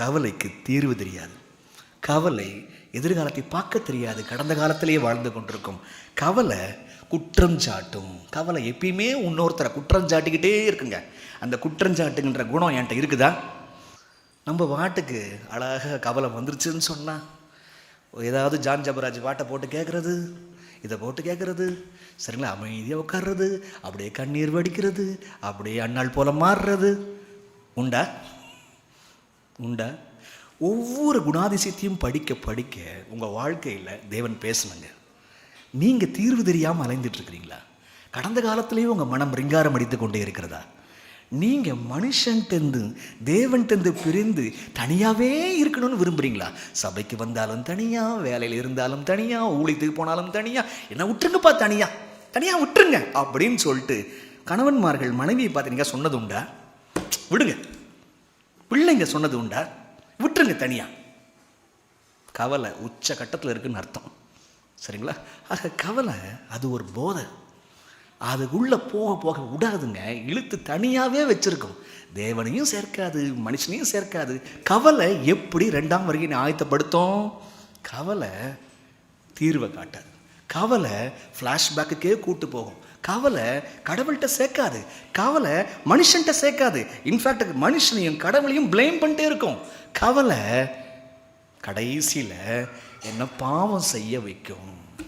கவலைக்கு தீர்வு தெரியாது. கவலை எதிர்காலத்தை பார்க்க தெரியாது. கடந்த காலத்திலேயே வாழ்ந்து கொண்டிருக்கும். கவலை குற்றம் சாட்டும். கவலை எப்பயுமே இன்னொருத்தரை குற்றம் சாட்டிக்கிட்டே இருக்குங்க. அந்த குற்றம் சாட்டுங்கிற குணம் என்கிட்ட இருக்குதா? நம்ம பாட்டுக்கு அழகாக கவலை வந்துருச்சுன்னு சொன்னால் ஏதாவது ஜான் ஜபராஜ் பாட்டை போட்டு கேட்குறது இதை போட்டு கேட்குறது சரிங்களா? அமைதியாக உட்கார்றது அப்படியே கண்ணீர் வடிக்கிறது அப்படியே அண்ணாள் போல மாறுறது. உண்டா? உண்டா? ஒவ்வொரு குணாதிசயத்தையும் படிக்க படிக்க உங்கள் வாழ்க்கையில் தேவன் பேசணுங்க. நீங்கள் தீர்வு தெரியாமல் அலைந்துட்டுருக்கிறீங்களா? கடந்த காலத்திலேயே உங்கள் மனம் ரிங்காரம் அடித்து கொண்டே இருக்கிறதா? நீங்கள் மனுஷன்ட்டேருந்து தேவன்ட்டேருந்து பிரிந்து தனியாகவே இருக்கணும்னு விரும்புகிறீங்களா சபைக்கு வந்தாலும் தனியாக வேலையில் இருந்தாலும் தனியாக ஊழித்துக்கு போனாலும் தனியாக என்ன விட்டுருங்கப்பா தனியாக தனியாக விட்டுருங்க அப்படின்னு சொல்லிட்டு கணவன்மார்கள் மனைவியை பார்த்து நீங்கள் சொன்னது உண்டா? விடுங்க. பிள்ளைங்க சொன்னது உண்டா? விட்டுருங்க தனியாக கவலை உச்ச கட்டத்தில் இருக்குன்னு அர்த்தம். சரிங்களா? ஆக கவலை அது ஒரு போதை. அதுக்குள்ளே போக போக விடாதுங்க. இழுத்து தனியாகவே வச்சுருக்கோம். தேவனையும் சேர்க்காது மனுஷனையும் சேர்க்காது. கவலை எப்படி ரெண்டாம் வருகையை ஆயத்தப்படுத்தும்? கவலை தீர்வை காட்டாது. கவலை ஃப்ளாஷ்பேக்குக்கே கூட்டு போகும். கவலை கடவுள்கிட்ட சேர்க்காது. கவலை மனுஷன்கிட்ட சேர்க்காது. இன்ஃபேக்ட் மனுஷனையும் கடவுளையும் ப்ளேம் பண்ணிட்டே இருக்கும். கவலை கடைசியில் என்ன பாவம் செய்ய வைக்கும்.